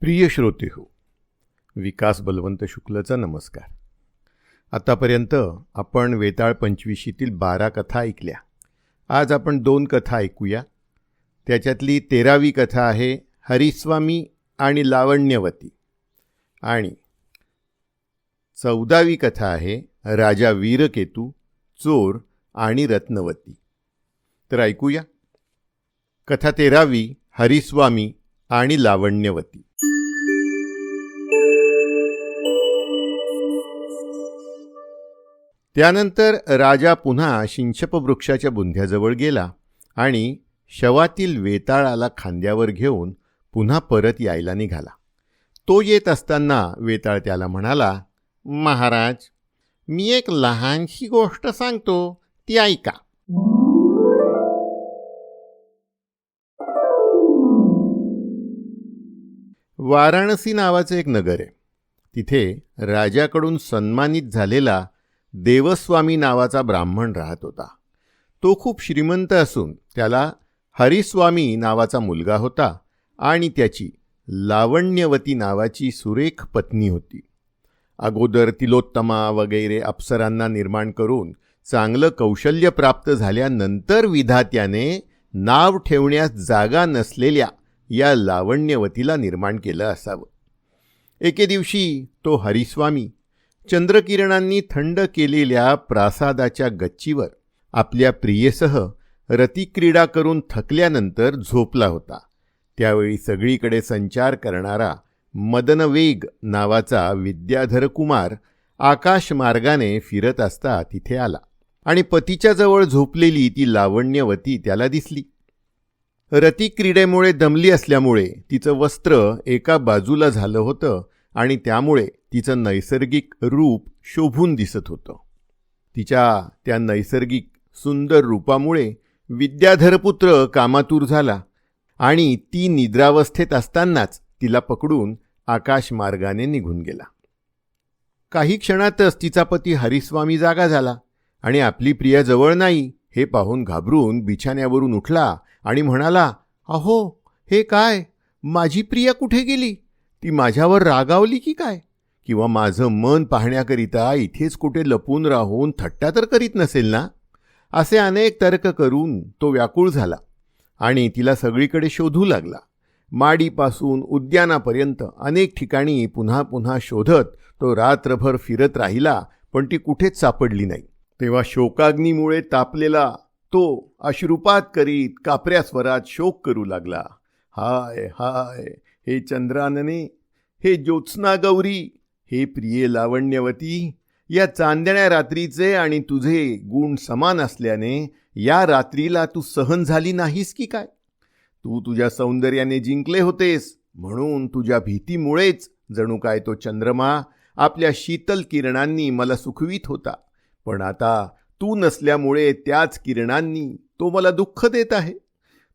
प्रिय श्रोते हो विकास बलवंत शुक्लचा नमस्कार. आतापर्यंत आपण वेताळ पंचवीशीतील बारा कथा ऐकल्या. आज आपण दोन कथा ऐकूया. त्याच्यातली तेरावी कथा आहे हरिस्वामी आणि लावण्यवती. आणि चौदावी कथा आहे राजा वीरकेतू चोर आणि रत्नवती. तर ऐकूया. कथा तेरावी हरिस्वामी आणि लावण्यवती. त्यानंतर राजा पुन्हा शिंशप वृक्षाच्या बुंध्याजवळ गेला आणि शवातील वेताळाला खांद्यावर घेऊन पुन्हा परत यायला निघाला. तो येत असताना वेताळ त्याला म्हणाला महाराज मी एक लहानशी गोष्ट सांगतो ती ऐका. वाराणसी नावाचं एक नगर आहे. तिथे राजाकडून सन्मानित झालेला देवस्वामी नावाचा ब्राह्मण राहत होता. तो खूप श्रीमंत असून त्याला हरिस्वामी नावाचा मुलगा होता आणि त्याची लावण्यवती नावाची सुरेख पत्नी होती. अगोदर तिलोत्तमा वगैरे अप्सरांना निर्माण करून चांगलं कौशल्य प्राप्त झाल्यानंतर विधात्याने नाव ठेवण्यास जागा नसलेल्या या लावण्यवतीला निर्माण केलं असावं. एके दिवशी तो हरिस्वामी चंद्रकिरणांनी थंड केलेल्या प्रासादाच्या गच्चीवर आपल्या प्रियेसह रतिक्रीडा करून थकल्यानंतर झोपला होता. त्यावेळी सगळीकडे संचार करणारा मदनवेग नावाचा विद्याधर कुमार आकाशमार्गाने फिरत असता तिथे आला आणि पतीच्या जवळ झोपलेली ती लावण्यवती त्याला दिसली. रतिक्रीडेमुळे दमली असल्यामुळे तिचं वस्त्र एका बाजूला झालं होतं आणि त्यामुळे तिचं नैसर्गिक रूप शोभून दिसत होतं. तिच्या त्या नैसर्गिक सुंदर रूपामुळे विद्याधरपुत्र कामातूर झाला आणि ती निद्रावस्थेत असतानाच तिला पकडून आकाशमार्गाने निघून गेला. काही क्षणातच तिचा पती हरिस्वामी जागा झाला आणि आपली प्रिया जवळ नाही हे पाहून घाबरून बिछाण्यावरून उठला आणि म्हणाला अहो हे काय? माझी प्रिया कुठे गेली? ती माझ्यावर रागावली की काय? किंवा माझं मन पाहण्याकरिता इथेच कुठे लपून राहून थट्टा तर करीत नसेल ना? असे अनेक तर्क करून तो व्याकुळ झाला आणि तिला सगळीकडे शोधू लागला. माडीपासून उद्यानापर्यंत अनेक ठिकाणी पुन्हा पुन्हा शोधत तो रात्रभर फिरत राहिला पण ती कुठेच सापडली नाही. तेव्हा शोकाग्नीमुळे तापलेला तो अश्रुपात करीत कापऱ्या स्वरात शोक करू लागला. हाय हाय हे चंद्रानने हे ज्योत्स्ना गौरी हे प्रिये लावण्यवती या चांदण्या रात्रीचे आणि तुझे गुण समान असल्याने या रात्रीला तू सहन झाली नाहीस की काय? तू तुझ्या सौंदर्याने जिंकले होतेस म्हणून तुझ्या भीतीमुळेच जणू काय तो चंद्रमा आपल्या शीतल किरणांनी मला सुखवीत होता. पण आता तू नसल्यामुळे त्याच किरणांनी तो मला दुःख देत आहे.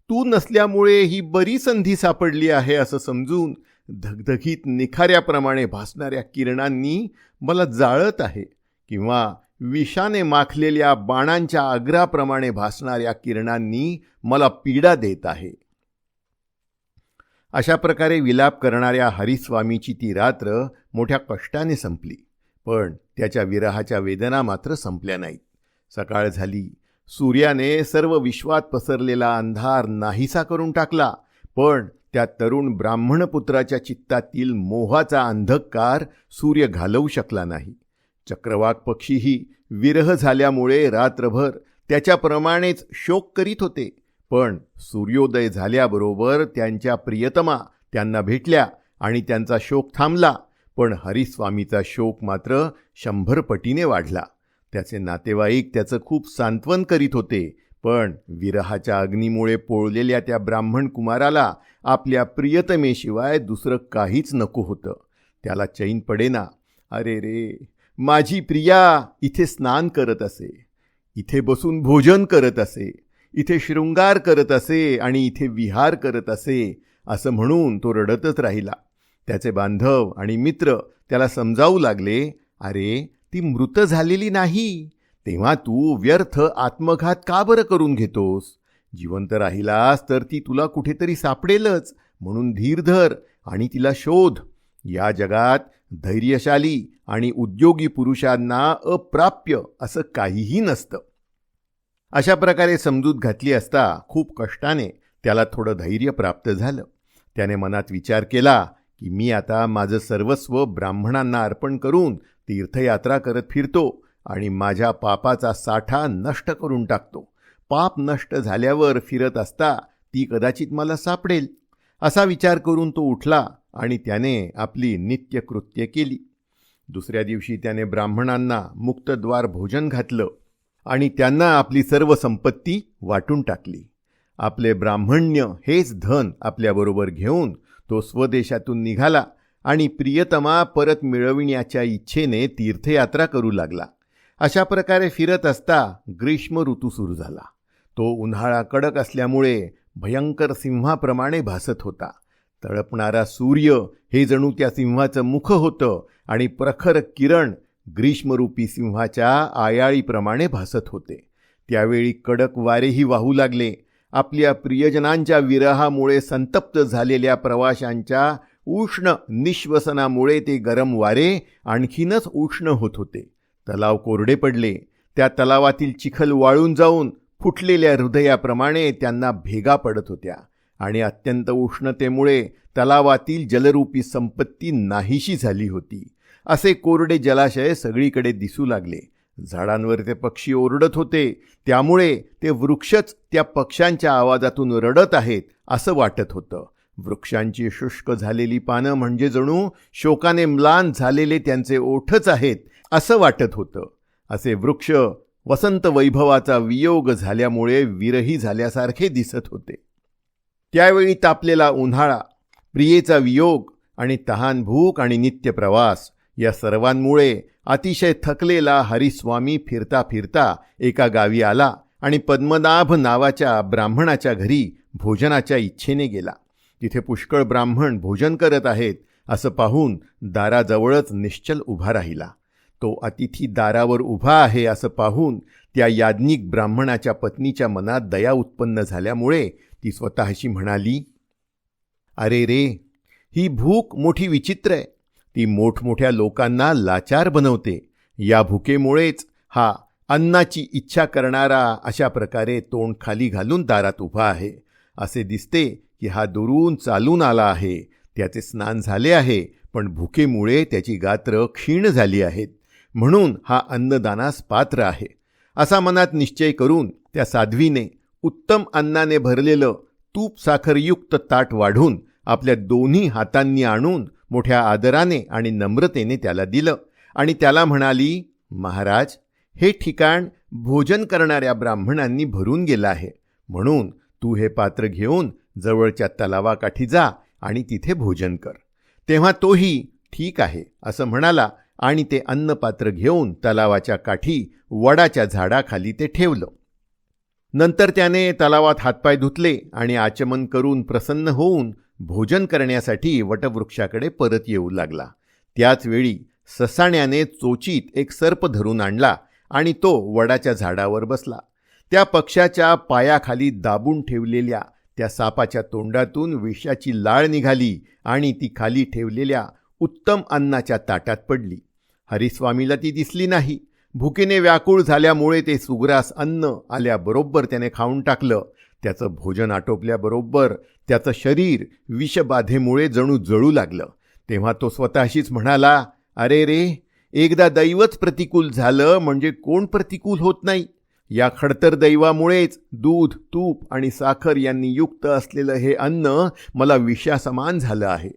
तू नसल्यामुळे ही बरी संधी सापडली आहे असं समजून धगधगीत निखाऱ्याप्रमाणे भासणाऱ्या किरणांनी मला जाळत आहे किंवा विषाने माखलेल्या बाणांच्या आग्राप्रमाणे भासणाऱ्या किरणांनी मला पीडा देत आहे. अशा प्रकारे विलाप करणाऱ्या हरिस्वामीची ती रात्र मोठ्या कष्टाने संपली पण त्याच्या विरहाच्या वेदना मात्र संपल्या नाहीत. सकाळ झाली सूर्याने सर्व विश्वात पसरलेला अंधार नाहीसा करून टाकला पण त्या तरुण ब्राह्मणपुत्राच्या चित्तातील मोहाचा अंधकार सूर्य घालवू शकला नाही. चक्रवाक पक्षीही विरह झाल्यामुळे रात्रभर त्याच्याप्रमाणेच शोक करीत होते पण सूर्योदय झाल्याबरोबर त्यांच्या प्रियतमा त्यांना भेटल्या आणि त्यांचा शोक थांबला पण हरिस्वामीचा शोक मात्र शंभर पटीने वाढला. त्याचे नातेवाईक त्याचं खूप सांत्वन करीत होते पण विरहाच्या अग्नीमुळे पोळलेल्या त्या ब्राह्मण कुमाराला आपल्या प्रियतमेशिवाय दुसरं काहीच नको होतं. त्याला चैन पडेना. अरे रे माझी प्रिया इथे स्नान करत असे इथे बसून भोजन करत असे इथे शृंगार करत असे आणि इथे विहार करत असे असं म्हणून तो रडतच राहिला. त्याचे बांधव आणि मित्र त्याला समजावू लागले अरे ती मृत झालेली नाही तेव्हा तू व्यर्थ आत्मघात का बरं करून घेतोस? जिवंत राहिलास तर ती तुला कुठेतरी सापडेलच म्हणून धीर धर आणि तिला शोध. या जगात धैर्यशाली आणि उद्योगी पुरुषांना अप्राप्य असं काहीही नसतं. अशा प्रकारे समजूत घातली असता खूप कष्टाने त्याला थोडं धैर्य प्राप्त झालं. त्याने मनात विचार केला की मी आता माझं सर्वस्व ब्राह्मणांना अर्पण करून तीर्थयात्रा करत फिरतो आणि माझ्या पापाचा साठा नष्ट करून टाकतो. पाप नष्ट झाल्यावर फिरत असता ती कदाचित मला सापडेल. असा विचार करून तो उठला आणि त्याने आपली नित्यकृत्य केली. दुसऱ्या दिवशी त्याने ब्राह्मणांना मुक्तद्वार भोजन घातलं आणि त्यांना आपली सर्व संपत्ती वाटून टाकली. आपले ब्राह्मण्य हेच धन आपल्याबरोबर घेऊन तो स्वदेशातून निघाला आणि प्रियतमा परत मिळविण्याच्या इच्छेने तीर्थयात्रा करू लागला. अशा प्रकारे फिरत असता ग्रीष्म ऋतू सुरू झाला. तो उन्हाळा कडक असल्यामुळे भयंकर सिंहाप्रमाणे भासत होता. तळपणारा सूर्य हे जणू त्या सिंहाचं मुख होतं आणि प्रखर किरण ग्रीष्मरूपी सिंहाच्या आयाळीप्रमाणे भासत होते. त्यावेळी कडक वारेही वाहू लागले आपल्या प्रियजनांच्या विरहामुळे संतप्त झालेल्या प्रवाशांच्या उष्ण निश्वसनामुळे ते गरम वारे आणखीनच उष्ण होत होते. तलाव कोरडे पडले. त्या तलावातील चिखल वाळून जाऊन फुटलेल्या हृदयाप्रमाणे त्यांना भेगा पडत होत्या आणि अत्यंत उष्णतेमुळे तलावातील जलरूपी संपत्ती नाहीशी झाली होती. असे कोरडे जलाशय सगळीकडे दिसू लागले. झाडांवर ते पक्षी ओरडत होते. त्यामुळे ते वृक्षच त्या पक्ष्यांच्या आवाजातून रडत आहेत असं वाटत होतं. वृक्षांची शुष्क झालेली पानं म्हणजे जणू शोकाने म्लान झालेले त्यांचे ओठच आहेत असं वाटत होतं. असे वृक्ष वसंत वैभवाचा वियोग झाल्यामुळे विरही झाल्यासारखे दिसत होते. त्यावेळी तापलेला उन्हाळा प्रियेचा वियोग आणि तहान भूक आणि नित्य प्रवास या सर्वांमुळे अतिशय थकलेला हरिस्वामी फिरता फिरता एका गावी आला आणि पद्मनाभ नावाच्या ब्राह्मणाच्या घरी भोजनाच्या इच्छेने गेला. तिथे पुष्कळ ब्राह्मण भोजन करत आहेत असं पाहून दाराजवळच निश्चल उभा राहिला. तो अतिथी दारावर उभा आहे असं पाहून त्या याज्ञिक ब्राह्मणाच्या पत्नीच्या मनात दया उत्पन्न झाल्यामुळे ती स्वतःशी म्हणाली अरे रे ही भूक मोठी विचित्र आहे. ती मोठमोठ्या लोकांना लाचार बनवते. या भुकेमुळेच हा अन्नाची इच्छा करणारा अशा प्रकारे तोंड खाली घालून दारात उभा आहे. असे दिसते की हा दुरून चालून आला आहे. त्याचे स्नान झाले आहे पण भुकेमुळे त्याची गात्र क्षीण झाली आहेत. म्हणून हा अन्नदानास पात्र आहे. असा मनात निश्चय करून त्या साध्वीने उत्तम अन्नाने भरलेलं तूप साखरयुक्त ताट वाढून आपल्या दोन्ही हातांनी आणून मोठ्या आदराने आणि नम्रतेने त्याला दिलं. आणि त्याला म्हणाली महाराज हे ठिकाण भोजन करणाऱ्या ब्राह्मणांनी भरून गेलं आहे. म्हणून तू हे पात्र घेऊन जवळच्या तलावाकाठी जा आणि तिथे भोजन कर. तेव्हा तोही ठीक आहे असं म्हणाला आणि ते अन्नपात्र घेऊन तलावाच्या काठी वडाच्या झाडाखाली ते ठेवलं. नंतर त्याने तलावात हातपाय धुतले आणि आचमन करून प्रसन्न होऊन भोजन करण्यासाठी वटवृक्षाकडे परत येऊ लागला. त्याचवेळी ससाण्याने चोचीत एक सर्प धरून आणला आणि तो वडाच्या झाडावर बसला. त्या पक्षाच्या पायाखाली दाबून ठेवलेल्या त्या सापाच्या तोंडातून विषाची लाळ निघाली आणि ती खाली ठेवलेल्या उत्तम अन्नाच्या ताटात पडली. हरिस्वामीला ती दिसली नाही. भुकेने व्याकुळ झाल्यामुळे ते सुग्रास अन्न आल्याबरोबर त्याने खाऊन टाकलं. त्याचं भोजन आटोपल्याबरोबर त्याचं शरीर विषबाधेमुळे जणू जळू लागलं. तेव्हा तो स्वतःशीच म्हणाला अरे रे एकदा दैवच प्रतिकूल झालं म्हणजे कोण प्रतिकूल होत नाही? या खडतर दैवामुळेच दूध तूप आणि साखर यांनी युक्त असलेलं हे अन्न मला विषासमान झालं आहे.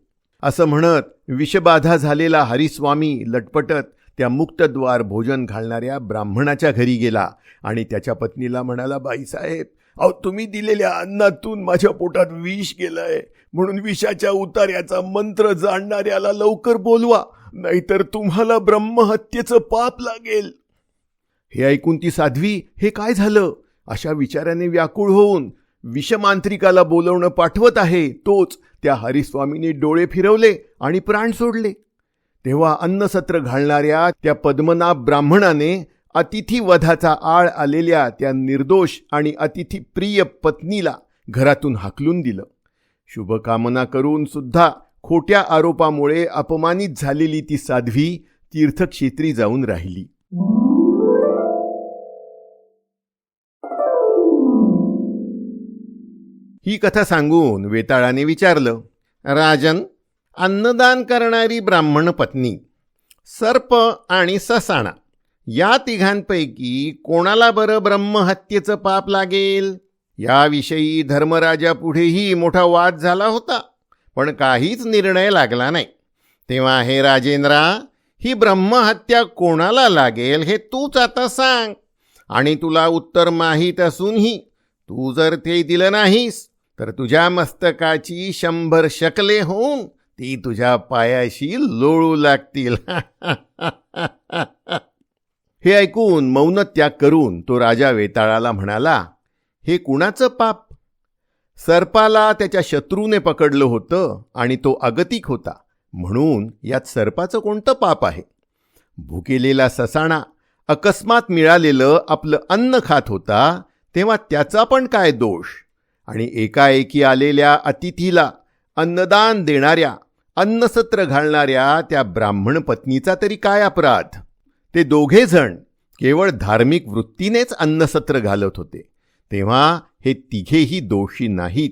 असं म्हणत विषबाधा झालेला हरिस्वामी लटपटत त्या मुक्तद्वार भोजन घालणाऱ्या ब्राह्मणाच्या घरी गेला आणि त्याच्या पत्नीला म्हणाला बाईसाहेब अहो तुम्ही दिलेल्या अन्नातून माझ्या पोटात विष गेलंय. म्हणून विषाच्या उतार्याचा मंत्र जाणणाऱ्याला लवकर बोलवा नाहीतर तुम्हाला ब्रह्महत्येचं पाप लागेल. हे ऐकून ती साध्वी हे काय झालं? अशा विचाराने व्याकुळ होऊन विषमांत्रिकाला बोलवणं पाठवत आहे तोच त्या हरिस्वामीने डोळे फिरवले आणि प्राण सोडले. तेव्हा अन्नसत्र घालणाऱ्या त्या पद्मनाभ ब्राह्मणाने अतिथी वधाचा आळ आलेल्या त्या निर्दोष आणि अतिथी प्रिय पत्नीला घरातून हाकलून दिलं. शुभकामना करून सुद्धा खोट्या आरोपामुळे अपमानित झालेली ती साध्वी तीर्थक्षेत्री जाऊन राहिली. ही कथा सांगून वेताळाने विचारलं राजन अन्नदान करणारी ब्राह्मण पत्नी सर्प आणि ससाणा या तिघांपैकी कोणाला बरं ब्रह्महत्येचं पाप लागेल? याविषयी धर्मराजापुढेही मोठा वाद झाला होता पण काहीच निर्णय लागला नाही. तेव्हा हे राजेंद्रा ही ब्रह्महत्या कोणाला लागेल हे तूच आता सांग आणि तुला उत्तर माहीत असूनही तू जर ते दिलं नाहीस तर तुझ्या मस्तकाची शंभर शकले होऊन ती तुझ्या पायाशी लोळू लागतील. हे ऐकून मौन त्याग करून तो राजा वेताळाला म्हणाला हे कुणाचं पाप? सर्पाला त्याच्या शत्रूने पकडलं होतं आणि तो अगतिक होता. म्हणून यात सर्पाचं कोणतं पाप आहे? भुकेलेला ससाणा अकस्मात मिळालेलं आपलं अन्न खात होता तेव्हा त्याचा पण काय दोष? आणि एकाएकी आलेल्या अतिथीला अन्नदान देणाऱ्या अन्नसत्र घालणाऱ्या त्या ब्राह्मण पत्नीचा तरी काय अपराध? ते दोघेजण केवळ धार्मिक वृत्तीनेच अन्नसत्र घालत होते. तेव्हा हे तिघेही दोषी नाहीत.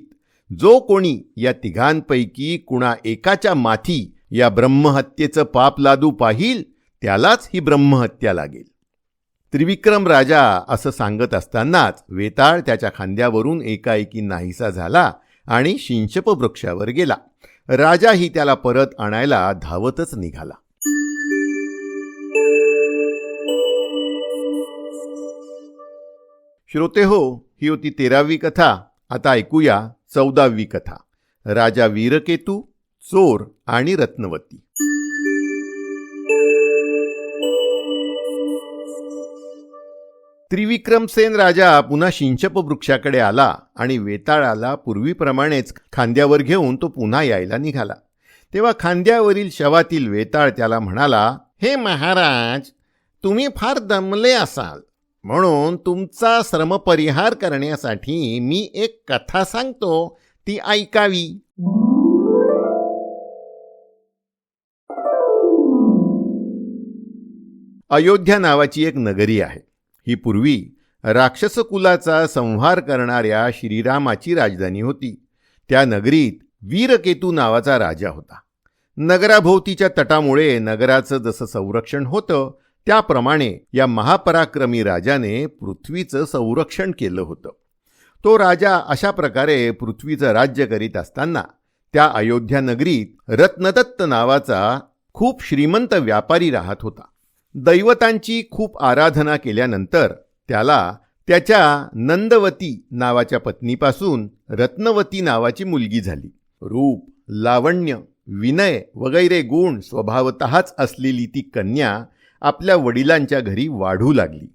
जो कोणी या तिघांपैकी कुणा एकाच्या माथी या ब्रह्महत्येचं पाप लादू पाहिल त्यालाच ही ब्रह्महत्या लागेल. त्रिविक्रम राजा असं सांगत असतानाच वेताळ त्याच्या खांद्यावरून एकाएकी नाहीसा झाला आणि शिंशप वृक्षावर गेला. राजाही त्याला परत आणायला धावतच निघाला. श्रोते हो ही होती तेरावी कथा. आता ऐकूया चौदावी कथा. राजा वीरकेतू चोर आणि रत्नवती. त्रिविक्रमसेन राजा पुन्हा शिंचप वृक्षाकडे आला आणि वेताळाला पूर्वीप्रमाणेच खांद्यावर घेऊन तो पुन्हा यायला निघाला. तेव्हा खांद्यावरील शवातील वेताळ त्याला म्हणाला हे महाराज तुम्ही फार दमले असाल. म्हणून तुमचा श्रमपरिहार करण्यासाठी मी एक कथा सांगतो. ती ऐकावी. अयोध्या नावाची एक नगरी आहे. ही पूर्वी राक्षसकुलाचा संहार करणाऱ्या श्रीरामाची राजधानी होती. त्या नगरीत वीरकेतू नावाचा राजा होता. नगराभोवतीच्या तटामुळे नगराचं जसं संरक्षण होतं त्याप्रमाणे या महापराक्रमी राजाने पृथ्वीचं संरक्षण केलं होतं. तो राजा अशा प्रकारे पृथ्वीचं राज्य करीत असताना त्या अयोध्या नगरीत रत्नदत्त नावाचा खूप श्रीमंत व्यापारी राहत होता. दैवतांची खूप आराधना केल्यानंतर त्याला त्याच्या नंदवती नावाच्या पत्नीपासून रत्नवती नावाची मुलगी झाली. रूप लावण्य विनय वगैरे गुण स्वभावतःच असलेली ती कन्या आपल्या वडिलांच्या घरी वाढू लागली.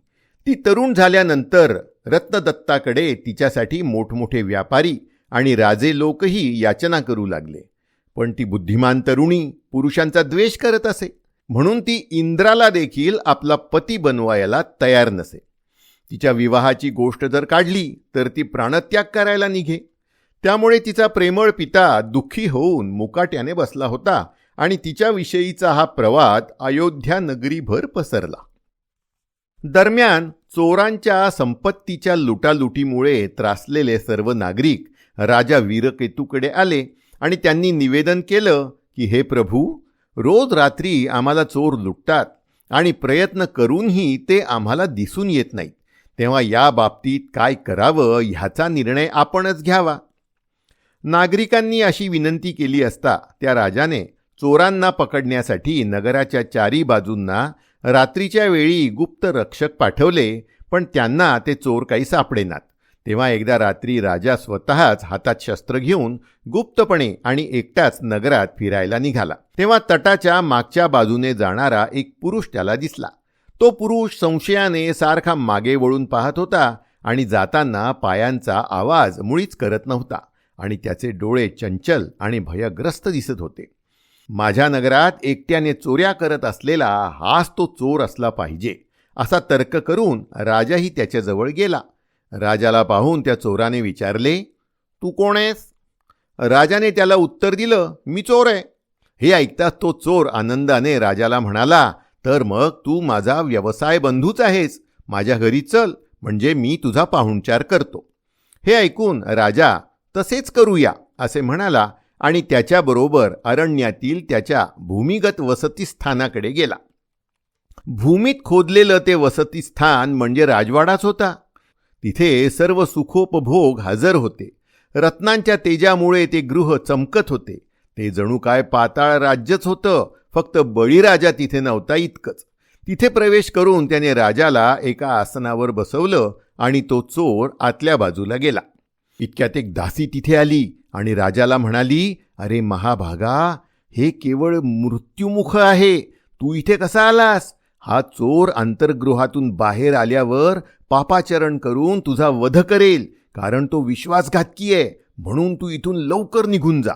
ती तरुण झाल्यानंतर रत्नदत्ताकडे तिच्यासाठी मोठमोठे व्यापारी आणि राजे लोकही याचना करू लागले. पण ती बुद्धिमान तरुणी पुरुषांचा द्वेष करत असे. म्हणून ती इंद्राला देखील आपला पती बनवायला तयार नसे. तिच्या विवाहाची गोष्ट जर काढली तर ती प्राणत्याग करायला निघे. त्यामुळे तिचा प्रेमळ पिता दुःखी होऊन मुकाट्याने बसला होता आणि तिच्याविषयीचा हा प्रवाद अयोध्या नगरीभर पसरला. दरम्यान चोरांच्या संपत्तीच्या लुटालुटीमुळे त्रासलेले सर्व नागरिक राजा वीरकेतूकडे आले आणि त्यांनी निवेदन केलं की हे प्रभू रोज रात्री आम्हाला चोर लुटतात आणि प्रयत्न करूनही ते आम्हाला दिसून येत नाहीत. तेव्हा या बाबतीत काय करावं ह्याचा निर्णय आपणच घ्यावा. नागरिकांनी अशी विनंती केली असता त्या राजाने चोरांना पकडण्यासाठी नगराच्या चारी बाजूंना रात्रीच्या वेळी गुप्त रक्षक पाठवले पण त्यांना ते चोर काही सापडेनात. तेव्हा एकदा रात्री राजा स्वतःच हातात शस्त्र घेऊन गुप्तपणे आणि एकटाच नगरात फिरायला निघाला. तेव्हा तटाच्या मागच्या बाजूने जाणारा एक पुरुष त्याला दिसला. तो पुरुष संशयाने सारखा मागे वळून पाहत होता आणि जाताना पायांचा आवाज मुळीच करत नव्हता आणि त्याचे डोळे चंचल आणि भयग्रस्त दिसत होते. माझ्या नगरात एकट्याने चोऱ्या करत असलेला हाच तो चोर असला पाहिजे असा तर्क करून राजाही त्याच्याजवळ गेला. राजाला पाहून त्या चोराने विचारले तू कोण आहेस? राजाने त्याला उत्तर दिलं मी चोर आहे. हे ऐकताच तो चोर आनंदाने राजाला म्हणाला तर मग तू माझा व्यवसाय बंधूच आहेस. माझ्या घरी चल म्हणजे मी तुझा पाहुणचार करतो. हे ऐकून राजा तसेच करूया असे म्हणाला आणि त्याच्याबरोबर अरण्यातील त्याच्या भूमिगत वसतिस्थानाकडे गेला. भूमीत खोदलेलं ते वसतिस्थान म्हणजे राजवाडाच होता. तिथे सर्व सुखोपभोग हजर होते. रत्नांच्या तेजामुळे ते गृह चमकत होते. ते जणू काय पाताळ राज्यच होतं फक्त बळीराजा तिथे नव्हता इतकंच. तिथे प्रवेश करून त्याने राजाला एका आसनावर बसवलं आणि तो चोर आतल्या बाजूला गेला. इतक्यात एक दासी तिथे आली आणि राजाला म्हणाली अरे महाभागा हे केवळ मृत्युमुख आहे. तू इथे कसा आलास? हा चोर अंतर्गृहातून बाहेर आल्यावर पापाचरण करून तुझा वध करेल कारण तो विश्वासघातकी आहे म्हणून तू इथून लवकर निघून जा.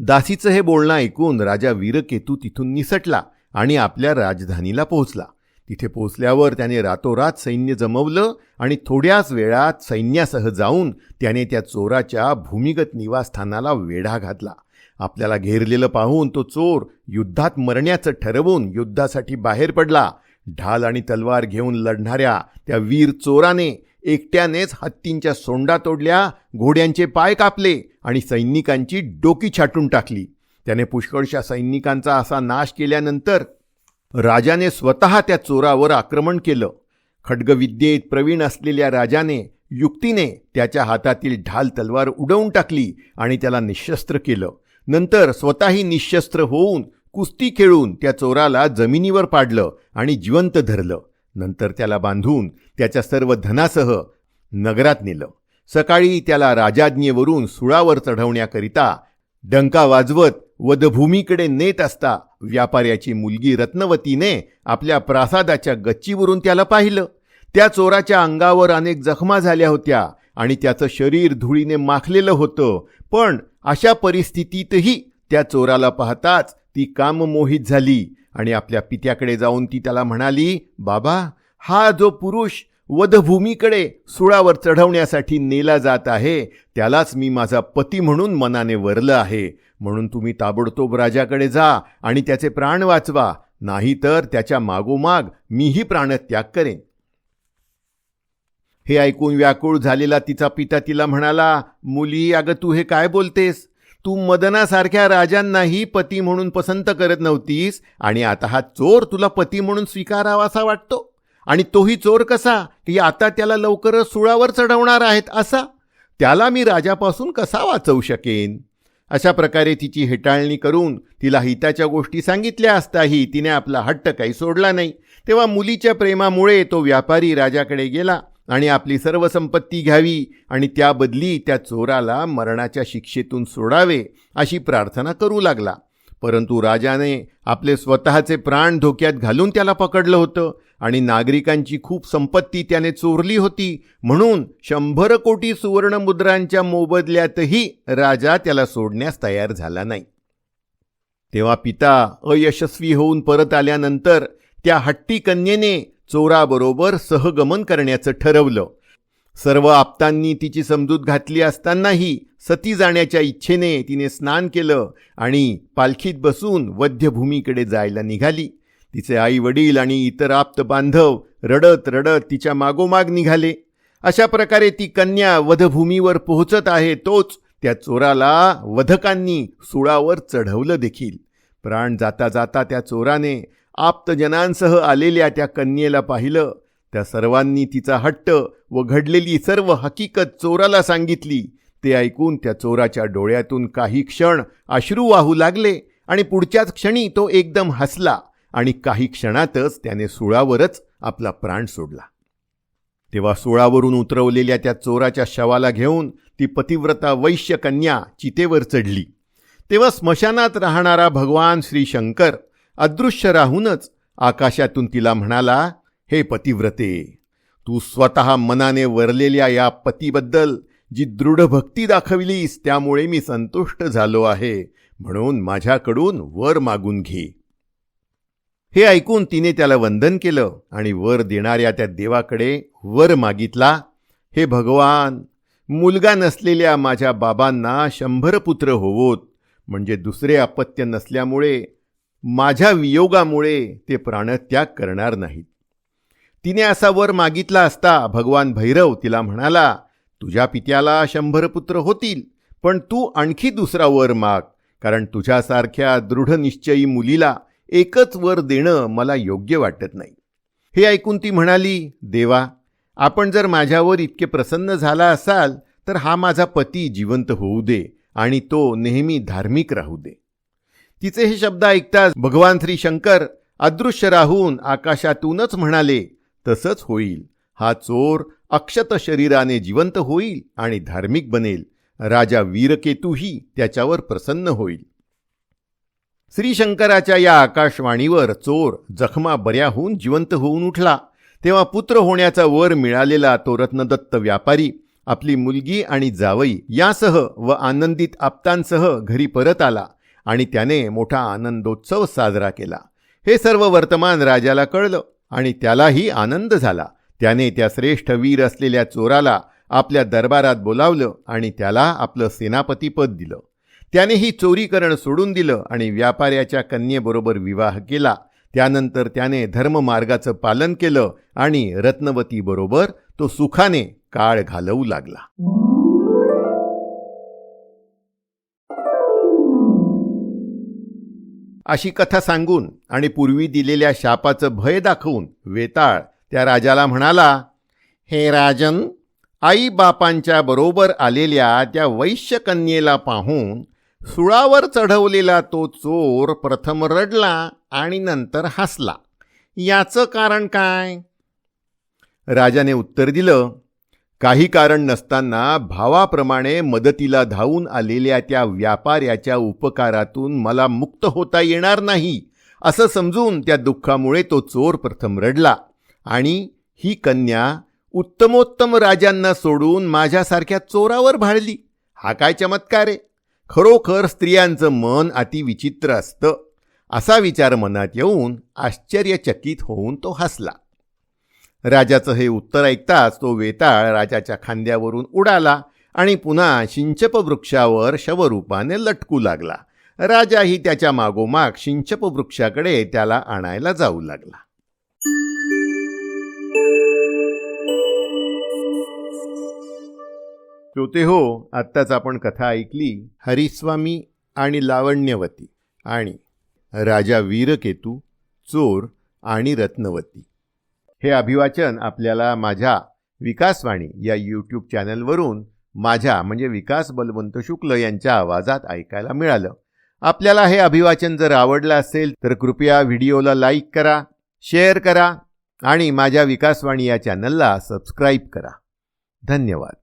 दासीचं हे बोलणं ऐकून राजा वीरकेतू तिथून निसटला आणि आपल्या राजधानीला पोहोचला. तिथे पोहोचल्यावर त्याने रातोरात सैन्य जमवलं आणि थोड्याच वेळात सैन्यासह जाऊन त्याने त्या चोराच्या भूमिगत निवासस्थानाला वेढा घातला. आपल्याला घेरलेलं पाहून तो चोर युद्धात मरण्याचं ठरवून युद्धासाठी बाहेर पडला ढाल आणि तलवार घेऊन लढणाऱ्या त्या वीर चोराने एकट्यानेच हत्तींच्या सोंडा तोडल्या घोड्यांचे पाय कापले आणि सैनिकांची डोकी छाटून टाकली. त्याने पुष्कळशा सैनिकांचा असा नाश केल्यानंतर राजाने स्वतः त्या चोरावर आक्रमण केलं. खड्गविद्येत प्रवीण असलेल्या राजाने युक्तीने त्याच्या हातातील ढाल तलवार उडवून टाकली आणि त्याला निशस्त्र केलं. नंतर स्वतःही निशस्त्र होऊन कुस्ती खेळून त्या चोराला जमिनीवर पाडलं आणि जिवंत धरलं. नंतर त्याला बांधून त्याच्या सर्व धनासह नगरात नेलं. सकाळी त्याला राजाज्ञेवरून सुळावर चढवण्याकरिता डंका वाजवत वधभूमीकडे नेत असता व्यापाऱ्याची मुलगी रत्नवतीने आपल्या प्रासादाच्या गच्चीवरून त्याला पाहिलं. त्या चोराच्या अंगावर अनेक जखमा झाल्या होत्या आणि त्याचं शरीर धुळीने माखलेलं होतं. पण अशा परिस्थितीतही त्या चोराला पाहताच ती काममोहित झाली आणि आपल्या पित्याकडे जाऊन ती त्याला म्हणाली बाबा हा जो पुरुष वधभूमीकडे सुळावर चढवण्यासाठी नेला जात आहे त्यालाच मी माझा पती म्हणून मनाने वरलं आहे. म्हणून तुम्ही ताबडतोब राजाकडे जा आणि त्याचे प्राण वाचवा. नाहीतर त्याच्या मागोमाग मीही प्राणत्याग करेन. हे ऐकून व्याकुळ झालेला तिचा पिता तिला म्हणाला मुली अगं तू हे काय बोलतेस? तू मदनासारख्या राजांनाही पती म्हणून पसंत करत नव्हतीस आणि आता हा चोर तुला पती म्हणून स्वीकारावासा वाटतो? आणि तोही चोर कसा की आता त्याला लवकरच सुळावर चढवणार आहेत असा? त्याला मी राजापासून कसा वाचवू शकेन? अशा प्रकारे तिची हेटाळणी करून तिला हिताच्या गोष्टी सांगितल्या असताही तिने आपला हट्ट काही सोडला नाही. तेव्हा मुलीच्या प्रेमामुळे तो व्यापारी राजाकडे गेला आणि आपली सर्व संपत्ती घ्यावी आणि त्याबदली त्या चोराला मरणाच्या शिक्षेतून सोडावे अशी प्रार्थना करू लागला. परंतु राजाने आपले स्वतःचे प्राण धोक्यात घालून त्याला पकडलं होतं आणि नागरिकांची खूप संपत्ती त्याने चोरली होती म्हणून शंभर कोटी सुवर्णमुद्रांच्या मोबदल्यातही राजा त्याला सोडण्यास तयार झाला नाही. तेव्हा पिता अयशस्वी होऊन परत आल्यानंतर त्या हट्टी कन्येने चोराबरोबर सहगमन करण्याचं ठरवलं. सर्व आप्तांनी तिची समजूत घातली असतानाही सती जाण्याच्या इच्छेने तिने स्नान केलं आणि पालखीत बसून वध्यभूमीकडे जायला निघाली. तिचे आई वडील आणि इतर आप्त बांधव रडत रडत तिच्या मागोमाग निघाले. अशा प्रकारे ती कन्या वधभूमीवर पोहोचत आहे तोच त्या चोराला वधकांनी सुळावर चढवलं देखील. प्राण जाता जाता त्या चोराने आप्तजनांसह आलेल्या त्या कन्येला पाहिलं. त्या सर्वांनी तिचा हट्ट व घडलेली सर्व हकीकत चोराला सांगितली. ते ऐकून त्या चोराच्या डोळ्यातून काही क्षण अश्रू वाहू लागले आणि पुढच्याच क्षणी तो एकदम हसला आणि काही क्षणातच त्याने सुळावरच आपला प्राण सोडला. तेव्हा सुळावरून उतरवलेल्या त्या चोराच्या शवाला घेऊन ती पतिव्रता वैश्य कन्या चितेवर चढली. तेव्हा स्मशानात राहणारा भगवान श्री शंकर अदृश्य राहूनच आकाशातून तिला म्हणाला हे पतिव्रते तू स्वतः मनाने वरलेल्या या पतीबद्दल जी दृढ भक्ती दाखविलीस त्यामुळे मी संतुष्ट झालो आहे. म्हणून माझ्याकडून वर मागून घे. हे ऐकून तिने त्याला वंदन केलं आणि वर देणाऱ्या त्या देवाकडे वर मागितला हे भगवान मुलगा नसलेल्या माझ्या बाबांना शंभर पुत्र होवोत म्हणजे दुसरे अपत्य नसल्यामुळे माझ्या वियोगामुळे ते प्राणत्याग करणार नाहीत. तिने असा वर मागितला असता भगवान भैरव तिला म्हणाला तुझ्या पित्याला शंभर पुत्र होतील पण तू आणखी दुसरा वर माग कारण तुझ्यासारख्या दृढनिश्चयी मुलीला एकच वर देणं मला योग्य वाटत नाही. हे ऐकून ती म्हणाली देवा आपण जर माझ्यावर इतके प्रसन्न झाला असाल तर हा माझा पती जिवंत होऊ दे आणि तो नेहमी धार्मिक राहू दे. तिचे हे शब्द ऐकताच भगवान श्री शंकर अदृश्य राहून आकाशातूनच म्हणाले तसंच होईल. हा चोर अक्षत शरीराने जिवंत होईल आणि धार्मिक बनेल. राजा वीरकेतूही त्याच्यावर प्रसन्न होईल. श्री शंकराच्या या आकाशवाणीवर चोर जखमा बऱ्या होऊन जिवंत होऊन उठला. तेव्हा पुत्र होण्याचा वर मिळालेला तो रत्नदत्त व्यापारी आपली मुलगी आणि जावई यासह व आनंदित आप्तांसह घरी परत आला. आणि त्याने मोठा आनंदोत्सव साजरा केला. हे सर्व वर्तमान राजाला कळलं आणि त्यालाही आनंद झाला. त्याने त्या श्रेष्ठ वीर असलेल्या चोराला आपल्या दरबारात बोलावलं आणि त्याला आपलं सेनापतीपद दिलं. त्याने ही चोरी करणं सोडून दिलं आणि व्यापाऱ्याच्या कन्येबरोबर विवाह केला. त्यानंतर त्याने धर्ममार्गाचं पालन केलं आणि रत्नवतीबरोबर तो सुखाने काळ घालवू लागला. अशी कथा सांगून आणि पूर्वी दिलेल्या शापाचं भय दाखवून वेताळ त्या राजाला म्हणाला हे राजन आई बापांच्या बरोबर आलेल्या त्या वैश्यकन्येला पाहून सुळावर चढवलेला तो चोर प्रथम रडला आणि नंतर हसला. याचं कारण काय? राजाने उत्तर दिलं काही कारण नसताना भावाप्रमाणे मदतीला धावून आलेल्या त्या व्यापाऱ्याच्या उपकारातून मला मुक्त होता येणार नाही असं समजून त्या दुःखामुळे तो चोर प्रथम रडला आणि ही कन्या उत्तमोत्तम राजांना सोडून माझ्यासारख्या चोरावर भाळली. हा काय चमत्कार आहे? खरोखर स्त्रियांचं मन अतिविचित्र असतं असा विचार मनात येऊन आश्चर्यचकित होऊन तो हसला. राजाचं हे उत्तर ऐकताच तो वेताळ राजाच्या खांद्यावरून उडाला आणि पुन्हा शिंचप वृक्षावर शवरूपाने लटकू लागला. राजाही त्याच्या मागोमाग शिंचप वृक्षाकडे त्याला आणायला जाऊ लागला. श्रोते हो आत्ताच आपण कथा ऐकली हरिस्वामी आणि लावण्यवती आणि राजा वीरकेतू चोर आणि रत्नवती. हे अभिवाचन आपल्याला माझ्या विकासवाणी या यूट्यूब चॅनलवरून माझ्या म्हणजे विकास बलवंत शुक्ल यांच्या आवाजात ऐकायला मिळालं. आपल्याला हे अभिवाचन जर आवडलं असेल तर कृपया व्हिडिओला लाईक करा शेअर करा आणि माझ्या विकासवाणी या चॅनलला सबस्क्राईब करा. धन्यवाद.